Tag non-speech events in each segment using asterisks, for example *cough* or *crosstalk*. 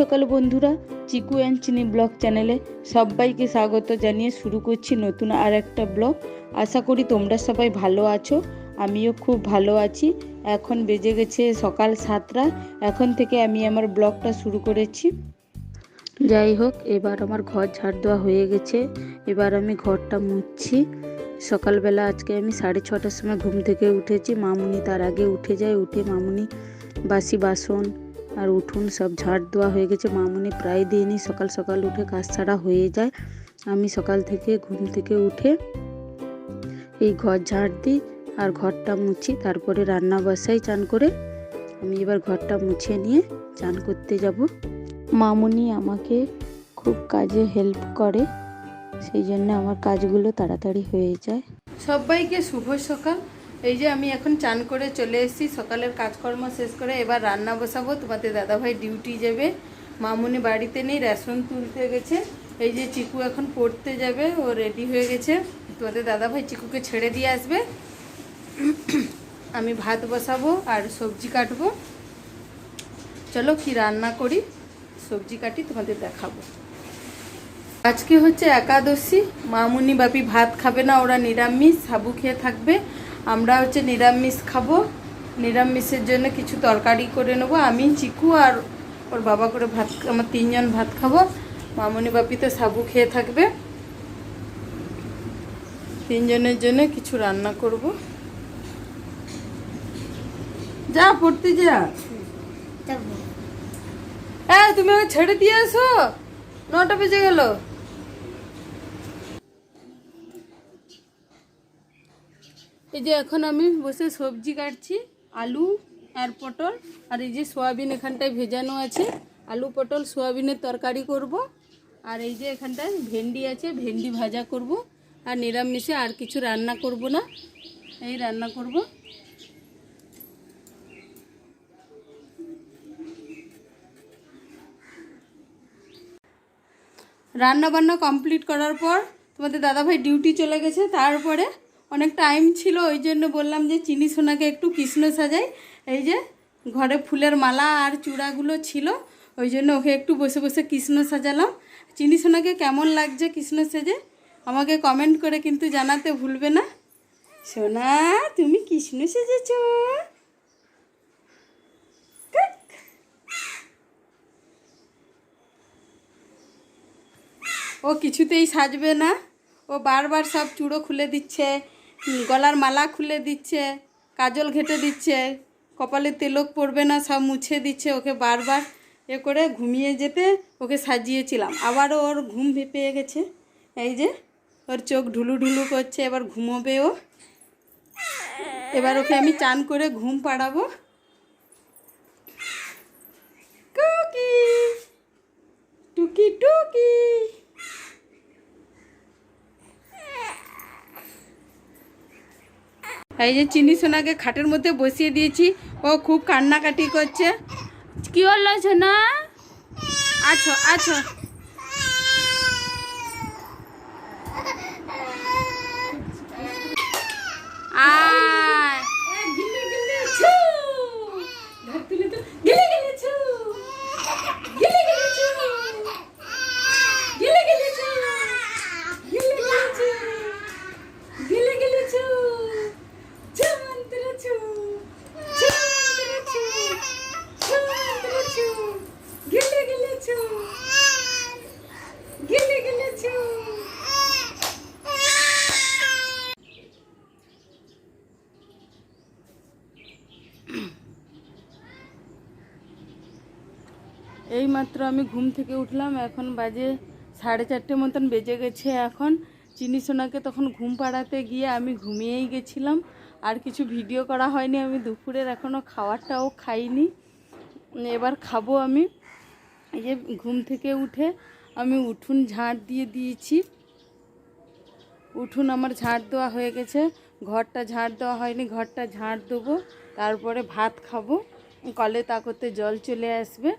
সকাল বন্ধুরা, চিকু অ্যান্ড চিনি ব্লগ চ্যানেলে সবাইকে স্বাগত জানিয়ে শুরু করছি নতুন আর একটা ব্লগ। আশা করি তোমরা সবাই ভালো আছো, আমিও খুব ভালো আছি। এখন বেজে গেছে সকাল সাতটা, এখন থেকে আমি আমার ব্লগটা শুরু করেছি। যাই হোক, এবার আমার ঘর ঝাড় দেওয়া হয়ে গেছে, এবার আমি ঘরটা মুছছি। সকালবেলা আজকে আমি সাড়ে ছটার সময় ঘুম থেকে উঠেছি, মামুনি তার আগে উঠে যায়, উঠে মামুনি বাসি বাসন আর উঠুন সব ঝাড় দেওয়া হয়ে গেছে। মামুনি প্রায় দিনই সকাল সকাল উঠে কাজ ছাড়া হয়ে যায়। আমি সকাল থেকে ঘুম থেকে উঠে এই ঘর ঝাড় দিই আর ঘরটা মুছি, তারপরে রান্না বসাই চান করে। আমি এবার ঘরটা মুছে নিয়ে চান করতে যাব। মামুনি আমাকে খুব কাজে হেল্প করে, সেই জন্য আমার কাজগুলো তাড়াতাড়ি হয়ে যায়। সবাইকে শুভ সকাল। এই যে আমি এখন চান করে চলে এসেছি, সকালের কাজকর্ম শেষ করে এবার রান্না বসাবো। তোমাদের দাদাভাই ডিউটি যাবে, মামুনি বাড়িতে নেই, রেশন তুলতে গেছে। এই যে চিকু এখন পড়তে যাবে, ও রেডি হয়ে গেছে। তোমাদের দাদাভাই চিকুকে ছেড়ে দিয়ে আসবে। আমি ভাত বসাবো আর সবজি কাটবো। চলো কি রান্না করি, সবজি কাটি তোমাদের দেখাবো। আজকে হচ্ছে একাদশী, মামুনি বাপি ভাত খাবে না, ওরা নিরামিষ সাবু খেয়ে থাকবে। আমরা হচ্ছে নিরামিষ খাব। নিরামিষের জন্য কিছু তরকারি করে নেব। আমি চিকু আর ওর বাবা করে ভাত আমার তিনজন ভাত খাব। মামনি বাপি তো সাবু খেয়ে থাকবে। তিনজনের জন্য কিছু রান্না করব। যা পড়তে যা। হ্যাঁ তুমি ওকে ছেড়ে দিয়ে আসো নটা বেজে গেল। এই যে এখন আমি বসে সবজি কাটছি, আলু আর পটল। আর এই যে সোয়াবিন এখানটায় ভেজানো আছে। আলু, পটল, সোয়াবিনের তরকারি করব। আর এই যে এখানটায় ভেন্ডি আছে, ভেন্ডি ভাজা করব। আর নিরামিষে আর কিছু রান্না করব না। এই রান্না করব। রান্না বান্না কমপ্লিট করার পর তোমাদের দাদাভাই ডিউটি চলে গেছে, তারপরে অনেক টাইম ছিল, ওই জন্য বললাম যে চিনি সোনাকে একটু কৃষ্ণ সাজাই। এই যে, ঘরে ফুলের মালা আর চূড়াগুলো ছিল, ওই জন্য ওকে একটু বসে বসে কৃষ্ণ সাজালাম। চিনি সোনাকে কেমন লাগছে কৃষ্ণ সেজে? আমাকে কমেন্ট করে কিন্তু জানাতে ভুলবে না। সোনা, তুমি কৃষ্ণ সেজেছ। ও কিছুতেই সাজবে না। ও বারবার সব চূড়ো খুলে দিচ্ছে। গলার মালা খুলে দিচ্ছে, কাজল ঘেটে দিচ্ছে, কপালে তেলক পড়বে না, সব মুছে দিচ্ছে ওকে বারবার, এ করে ঘুমিয়ে যেতে ওকে সাজিয়েছিলাম। আবারও ওর ঘুম পেয়ে গেছে। এই যে, ওর চোখ ঢুলু ঢুলু করছে, এবার ঘুমোবে ও। এবার ওকে আমি চান করে ঘুম পাড়াবো। টুকি টুকি। এই যে চিনি সোনাকে খাটের মধ্যে বসিয়ে দিয়েছি। ও খুব কান্নাকাটি করছে। কি হলো সোনা? আছো আছো। আয় গিলে গিলে ছু ঘর তুলে তো গিলে গিলে ছু গিলে গিলে ছু গিলে গিলে ছু গিলে গিলে ছু গিলে গিলে ছু ছুমন্তর ছু ছুমন্তর ছু ছুমন্তর ছু গিলে গিলে ছু গিলে গিলে ছু এই মাত্র আমি ঘুম থেকে উঠলাম, এখন বাজে সাড়ে চারটে মতন বেজে গেছে এখন। চিনি সোনাকে তখন ঘুম পাড়াতে গিয়ে আমি ঘুমিয়েই গেছিলাম। আর কিছু ভিডিও করা হয়নি, আমি দুপুরের এখনও খাবারটাও খাইনি। এবার খাব আমি। এই যে ঘুম থেকে উঠে আমি উঠুন ঝাঁট দিয়ে দিয়েছি। উঠুন আমার ঝাঁট দেওয়া হয়ে গেছে। ঘরটা ঝাঁট দেওয়া হয়নি, ঘরটা ঝাঁট দেবো, তারপরে ভাত খাব। কলে তা করতে জল চলে আসবে।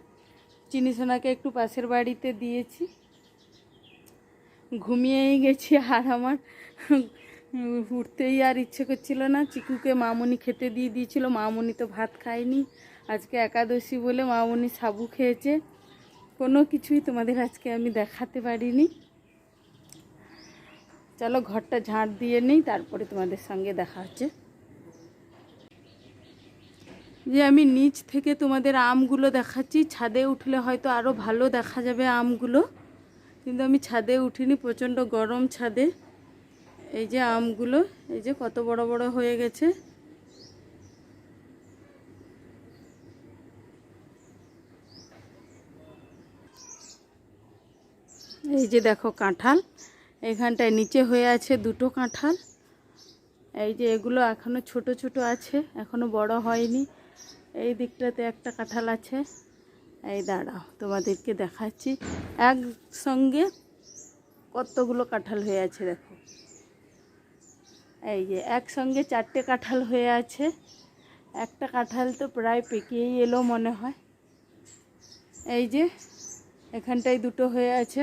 চিনি সোনাকে একটু পাশের বাড়িতে দিয়েছি। ঘুমিয়েই গেছি আর আমার উঠতেই আর ইচ্ছে করছিল না। চিকুকে মামুনি খেতে দিয়ে দিয়েছিল। মামুনি তো ভাত খায়নি। আজকে একাদশী বলে মামুনি সাবু খেয়েছে। কোনো কিছুই তোমাদের আজকে আমি দেখাতে পারিনি। চলো ঘরটা ঝাঁট দিয়ে নিই, তারপরে তোমাদের সঙ্গে দেখা হচ্ছে। যে আমি নিচ থেকে তোমাদের আমগুলো দেখাচ্ছি। ছাদে উঠলে হয়তো আরও ভালো দেখা যাবে আমগুলো। কিন্তু আমি ছাদে উঠিনি, প্রচণ্ড গরম ছাদে। এই যে আমগুলো, এই যে কত বড় বড় হয়ে গেছে। এই যে দেখো কাঁঠাল, এখানটায় নিচে হয়ে আছে দুটো কাঁঠাল। এই যে এগুলো এখনও ছোট ছোট আছে, এখনও বড় হয়নি। এই দিকটাতে একটা কাঁঠাল আছে। এই দাঁড়াও, তোমাদেরকে দেখাচ্ছি। একসঙ্গে কতগুলো কাঁঠাল হয়ে আছে দেখো। এই যে একসঙ্গে চারটে কাঁঠাল হয়ে আছে। একটা কাঁঠাল তো প্রায় পেকেই এলো মনে হয়। এই যে এখানটায় দুটো হয়ে আছে।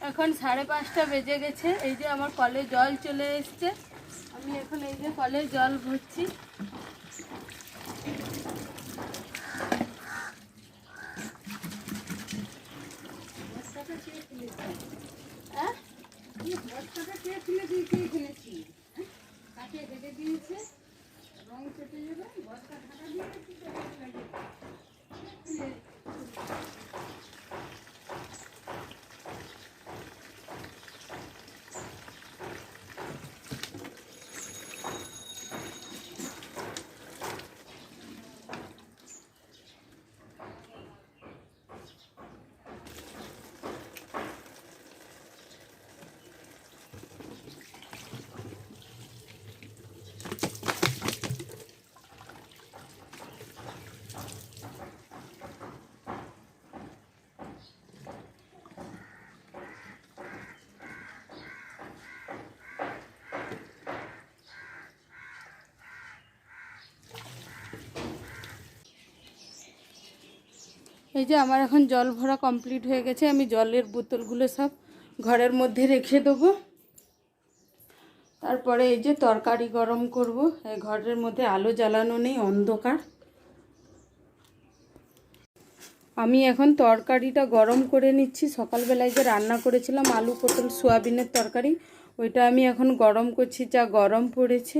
এখন সাড়ে পাঁচটা বেজে গেছে। এই যে আমার কলে জল চলে এসছে। আমি এখন এই যে কলে জল ভরছি। হ্যাঁ? এই যে আমার এখন জল ভরা কমপ্লিট হয়ে গেছে, আমি জলের বোতলগুলো সব ঘরের মধ্যে রেখে দেবো। তারপরে এই যে তরকারি গরম করব, এই ঘরের মধ্যে আলো জ্বালানো নেই, অন্ধকার। আমি এখন তরকারিটা গরম করে নিচ্ছি, সকালবেলায় যে রান্না করেছিলাম আলু পটল সোয়াবিনের তরকারি, ওইটা আমি এখন গরম করছি, যা গরম পড়েছে,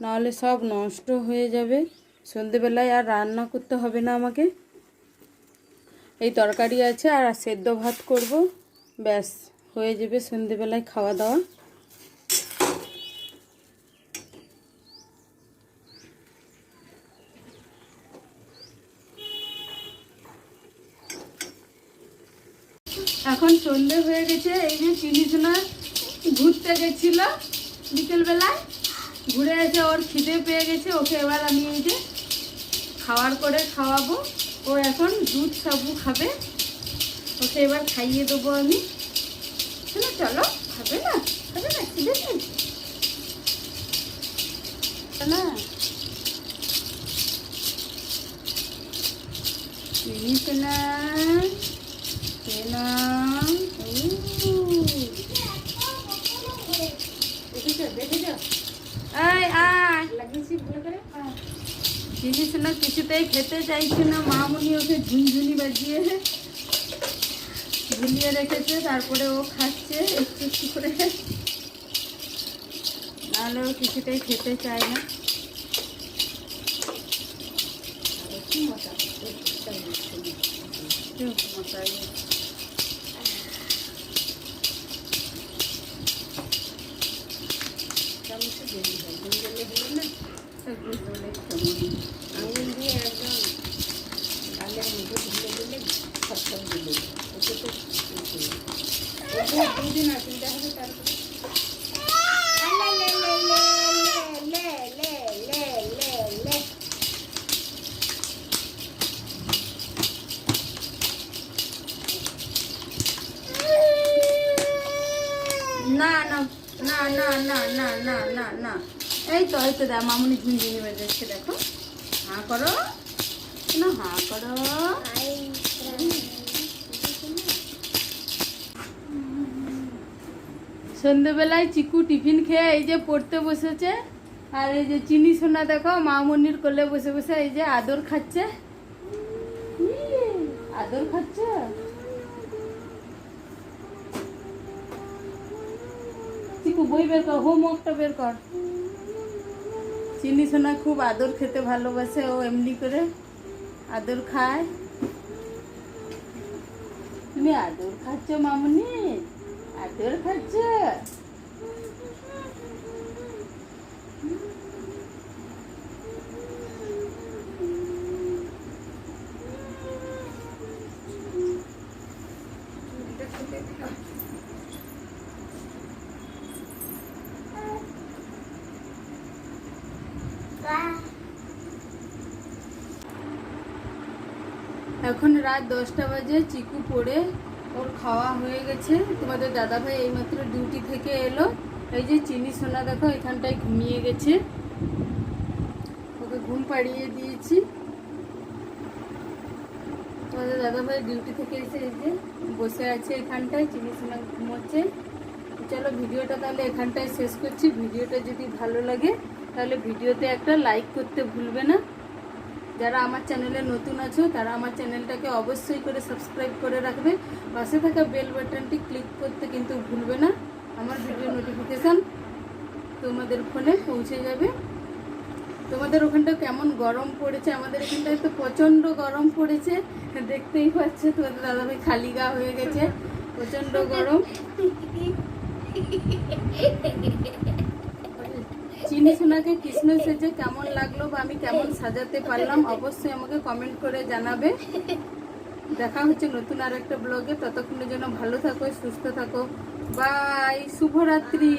নাহলে সব নষ্ট হয়ে যাবে। সন্ধেবেলায় আর রান্না করতে হবে না আমাকে। এই তরকারি আছে আর সেদ্ধ ভাত করব। ব্যাস, হয়ে যাবে সন্ধেবেলায় খাওয়া দাওয়া। এখন সন্ধে হয়ে গেছে, এই যে চিনিসোনা ঘুরতে গেছিল বিকেলবেলায়। ঘুরে এসে ওর খিদে পেয়ে গেছে, ওকে এবার আমি এই যে খাওয়ার করে খাওয়াবো। ও এখন দুধ সাবু খাবে। ওকে এবার খাইয়ে দেবো আমি। শোনো চলো খাবে না? খাবে না? খিদে না। না কেনা দেখেছ দেখেছ আয় আয়। লাগিয়েছি ভালো করে। না, কিছুতেই খেতে চাইছে না। মামুনি ওকে ঝুনঝুনি বাজিয়ে ঝুলিয়ে রেখেছে, তারপরে ও খাচ্ছে একটু একটু করে। নাহলে ও কিছুতেই খেতে চায় না। মশাই তো আঙুল দিয়ে একদম গালের মধ্যে ঢুলে দিলে খটখট দিলে ওকে তো দুদিন আসলে হবে তারপরে না না না না না না না না। এই তো হয়তো দা মামুনি ঝুনঝুনি বাজাচ্ছে, দেখো। হাঁ করো। করো। সন্ধ্যেবেলায় চিকু টিফিন খেয়ে এই যে পড়তে বসেছে, আর এই যে চিনি সোনা দেখো মামুনির কোলে বসে বসে এই যে আদর খাচ্ছে। আদর খাচ্ছে? চিকু, বই বের কর, হোমওয়ার্কটা বের কর। চিনি সোনা খুব আদর খেতে ভালোবাসে ও এমনি করে আদর খায়। তুমি আদর খাচ্ছ মামুনি? আদর খাচ্ছ? এখন রাত দশটা বাজে, চিকু পড়ে ওর খাওয়া হয়ে গেছে। তোমাদের দাদাভাই এইমাত্র ডিউটি থেকে এলো। এই যে চিনি সোনা দেখো, এখানটায় ঘুমিয়ে গেছে। ওকে ঘুম পাড়িয়ে দিয়েছি। তোমাদের দাদাভাই ডিউটি থেকে এসে এই যে বসে আছে এখানটায়, চিনি সোনা ঘুমোচ্ছে। চলো ভিডিওটা তাহলে এখানটায় শেষ করছি। ভিডিওটা যদি ভালো লাগে, তাহলে ভিডিওতে একটা লাইক করতে ভুলবে না। যারা আমার চ্যানেলে নতুন আছো, তারা আমার চ্যানেলটাকে অবশ্যই করে সাবস্ক্রাইব করে রাখবে। পাশে থাকা বেল বাটনটি ক্লিক করতে কিন্তু ভুলবে না। আমার ভিডিও নোটিফিকেশান তোমাদের ফোনে পৌঁছে যাবে। তোমাদের ওখানটা কেমন গরম পড়েছে? আমাদের এখানটায় তো প্রচণ্ড গরম পড়েছে। দেখতেই পাচ্ছে, তোমাদের দাদাভাই খালি গা হয়ে গেছে। প্রচণ্ড গরম। *laughs* চিনি সোনাকে কৃষ্ণ সেজে কেমন লাগল বা আমি কেমন সাজাতে পারলাম, অবশ্যই আমাকে কমেন্ট করে জানাবে। দেখা হচ্ছে নতুন আর একটা ব্লগে ততক্ষণের জন্য ভালো থাকো, সুস্থ থাকো। বাই শুভরাত্রি।